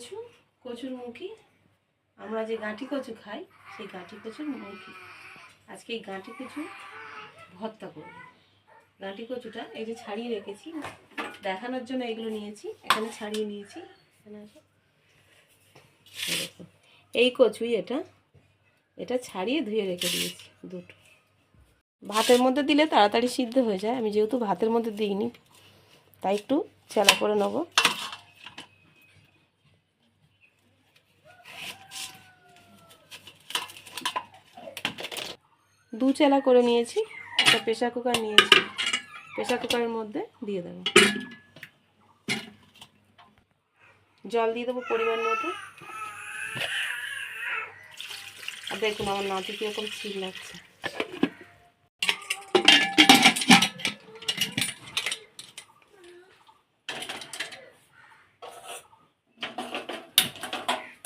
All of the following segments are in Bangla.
কচু, কচুর মুখি। আমরা যে গাঁটি কচু খাই, সেই গাঁটি কচুর মুখি। আজকে এই গাঁটি কচু ভর্তা করব। গাঁটি কচুটা এই যে ছাড়িয়ে রেখেছি, দেখানোর জন্য এগুলো নিয়েছি, এখানে ছাড়িয়ে নিয়েছি। এই কচুই এটা। এটা ছাড়িয়ে ধুয়ে রেখে দিয়েছি, দুটো। ভাতের মধ্যে দিলে তাড়াতাড়ি সিদ্ধ হয়ে যায়। আমি যেহেতু ভাতের মধ্যে দিইনি, তাই একটু চেলা করে নেব। দু চেলা করে নিয়েছি, একটা প্রেশার কুকার নিয়েছি প্রেশার কুকারের মধ্যে দিয়ে দেবো। জল দিয়ে দেবো পরিমাণ মতো। আর দেখুন আমার নাতি কীরকম ঠিক লাগছে।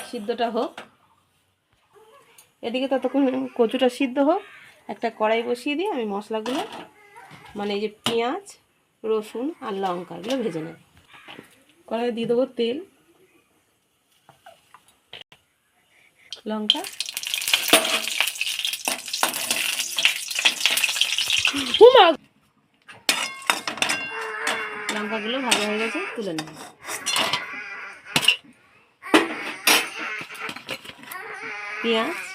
সিদ্ধটা হোক। এদিকে ততক্ষণ কচুটা সিদ্ধ হোক। একটা কড়াই বসিয়ে দিয়ে আমি মশলাগুলো মানে এই যে পেঁয়াজ, রসুন আর লঙ্কা এগুলো ভেজে নেব। কড়াই দিয়ে দেবো তেল। লঙ্কা। লঙ্কাগুলো ভালো হয়ে গেছে, তুলে নেব। পেঁয়াজ।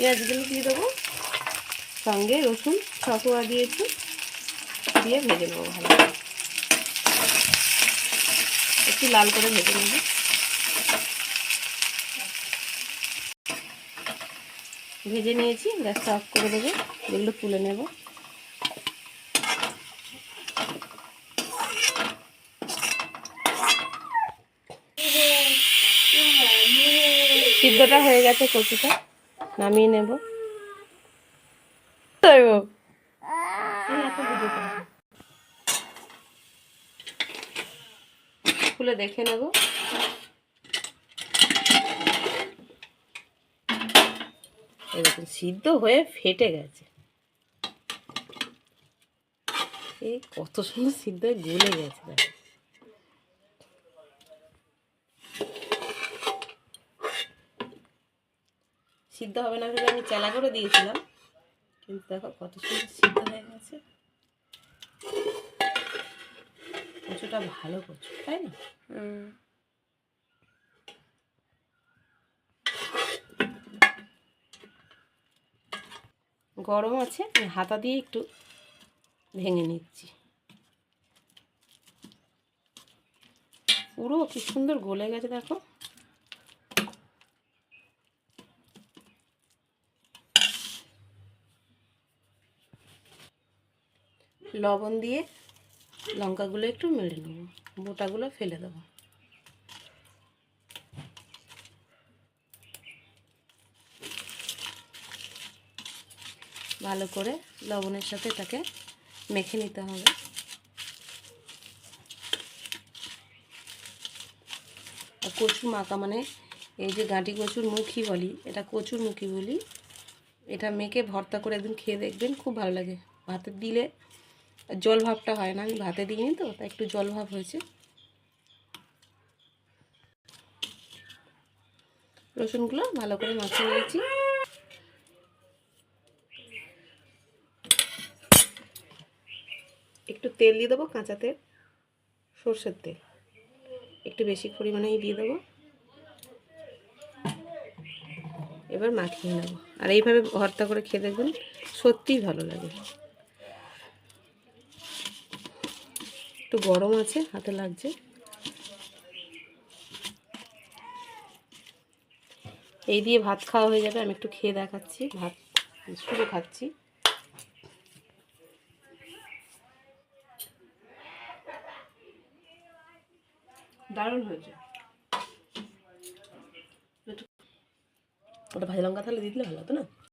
পেঁয়াজগুলো দিয়ে দেবো। সঙ্গে রসুন ছকোয়া দিয়েছি, দিয়ে ভেজে নেব ভালো। একটু লাল করে ভেজে নেব। ভেজে নিয়েছি, গ্যাসটা অফ করে দেবো এগুলো তুলে নেব। সিদ্ধটা হয়ে গেছে কচুটা। নামিয়ে নেব। খুলে দেখে নেব। এরকম সিদ্ধ হয়ে ফেটে গেছে। এই কত সুন্দর সিদ্ধ গলে গেছে সিদ্ধ হবে না ভেবে আমি চেলা করে দিয়েছিলাম। কিন্তু দেখো কত সুন্দর সিদ্ধ হয়ে গেছে। কচুটা ভালো কচু তাই না? গরম আছে আমি হাতা দিয়ে একটু ভেঙে নিচ্ছি। পুরো কি সুন্দর গলে গেছে দেখো। লবণ দিয়ে লঙ্কাগুলো একটু মেরে নেব। বোটাগুলো ফেলে দেবো। ভালো করে লবণের সাথে এটাকে মেখে নিতে হবে। কচু মাখা মানে এই যে গাঁটি কচুর মুখি বলি, এটা কচুর মুখি বলি, এটা মেখে ভর্তা করে একদিন খেয়ে দেখবেন, খুব ভালো লাগে। ভাতে দিলে জল ভাবটা হয় না, আমি ভাতে দিইনি তো, তাই একটু জল ভাব হয়েছে। রসুনগুলো ভালো করে মাখিয়ে নিয়েছি। একটু তেল দিয়ে দেবো, কাঁচা তেল, সর্ষের তেল। একটু বেশি পরিমাণেই দিয়ে দেবো। এবার মাখিয়ে নেব। আর এইভাবে ভর্তা করে খেয়ে দেখবেন সত্যিই ভালো লাগে। একটু গরম আছে, হাতে লাগছে। এই দিয়ে ভাত খাওয়া হয়ে যাবে, আমি একটু খেয়ে দেখাচ্ছি, ভাত শুরু খাচ্ছি। দারুণ হয়েছে। ওটা ভাজা লঙ্কা তাহলে দিয়ে দিলে ভালো হতো না?